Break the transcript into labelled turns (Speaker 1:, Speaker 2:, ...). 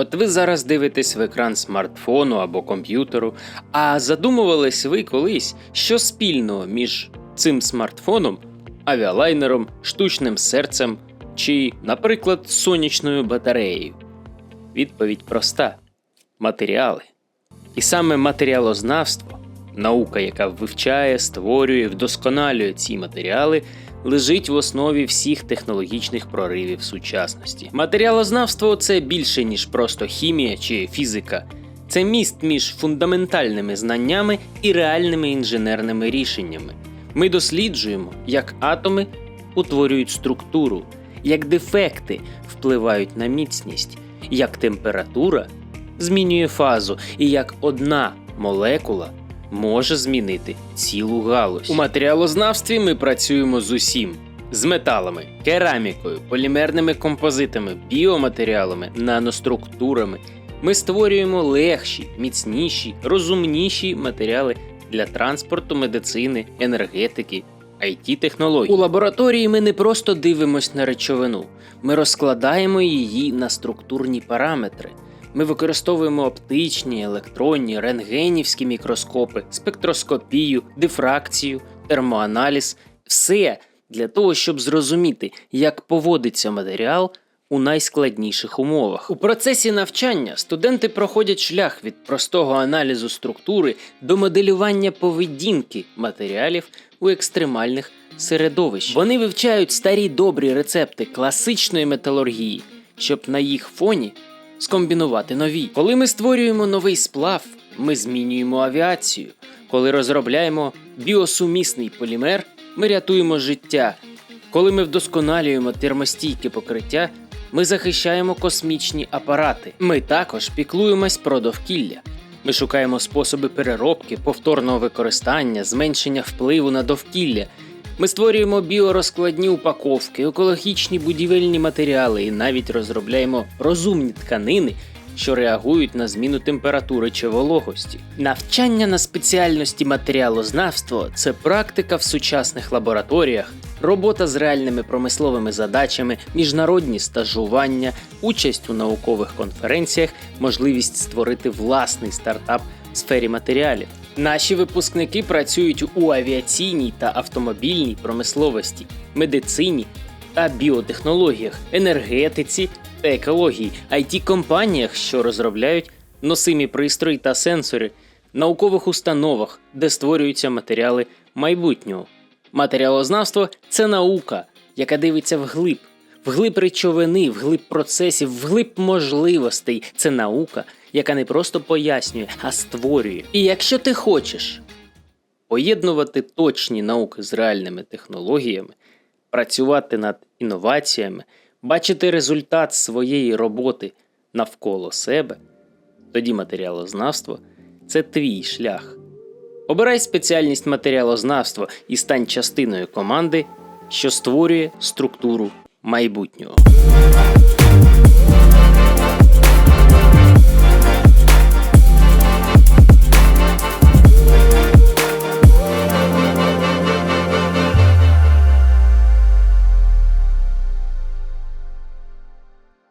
Speaker 1: От ви зараз дивитесь в екран смартфону або комп'ютеру, а задумувались ви колись, що спільного між цим смартфоном, авіалайнером, штучним серцем чи, наприклад, сонячною батареєю? Відповідь проста: матеріали. І саме матеріалознавство, наука, яка вивчає, створює, вдосконалює ці матеріали, лежить в основі всіх технологічних проривів сучасності. Матеріалознавство це більше ніж просто хімія чи фізика. Це міст між фундаментальними знаннями і реальними інженерними рішеннями. Ми досліджуємо, як атоми утворюють структуру, як дефекти впливають на міцність, як температура змінює фазу і як одна молекула може змінити цілу галузь. У матеріалознавстві ми працюємо з усім: з металами, керамікою, полімерними композитами, біоматеріалами, наноструктурами. Ми створюємо легші, міцніші, розумніші матеріали для транспорту, медицини, енергетики. it технологій У лабораторії ми не просто дивимось на речовину, ми розкладаємо її на структурні параметри. Ми використовуємо оптичні, електронні, рентгенівські мікроскопи, спектроскопію, дифракцію, термоаналіз все для того, щоб зрозуміти, як поводиться матеріал у найскладніших умовах. У процесі навчання студенти проходять шлях від простого аналізу структури до моделювання поведінки матеріалів у екстремальних середовищах. Вони вивчають старі добрі рецепти класичної металургії, щоб на їх фоні скомбінувати нові. Коли ми створюємо новий сплав, ми змінюємо авіацію. Коли розробляємо біосумісний полімер, ми рятуємо життя. Коли ми вдосконалюємо термостійке покриття, ми захищаємо космічні апарати. Ми також піклуємось про довкілля. Ми шукаємо способи переробки, повторного використання, зменшення впливу на довкілля. Ми створюємо біорозкладні упаковки, екологічні будівельні матеріали і навіть розробляємо розумні тканини, що реагують на зміну температури чи вологості. Навчання на спеціальності матеріалознавство це практика в сучасних лабораторіях, робота з реальними промисловими задачами, міжнародні стажування, участь у наукових конференціях, можливість створити власний стартап в сфері матеріалів. Наші випускники працюють у авіаційній та автомобільній промисловості, медицині та біотехнологіях, енергетиці та екології, it компаніях, що розробляють носимі пристрої та сенсори, наукових установах, де створюються матеріали майбутнього. Матеріалознавство це наука, яка дивиться вглиб, вглиб речовини, вглиб процесів, вглиб можливостей. Це наука, яка не просто пояснює, а створює. І якщо ти хочеш поєднувати точні науки з реальними технологіями, працювати над інноваціями, бачити результат своєї роботи навколо себе, тоді матеріалознавство це твій шлях. Обирай спеціальність матеріалознавства і стань частиною команди, що створює структуру майбутнього.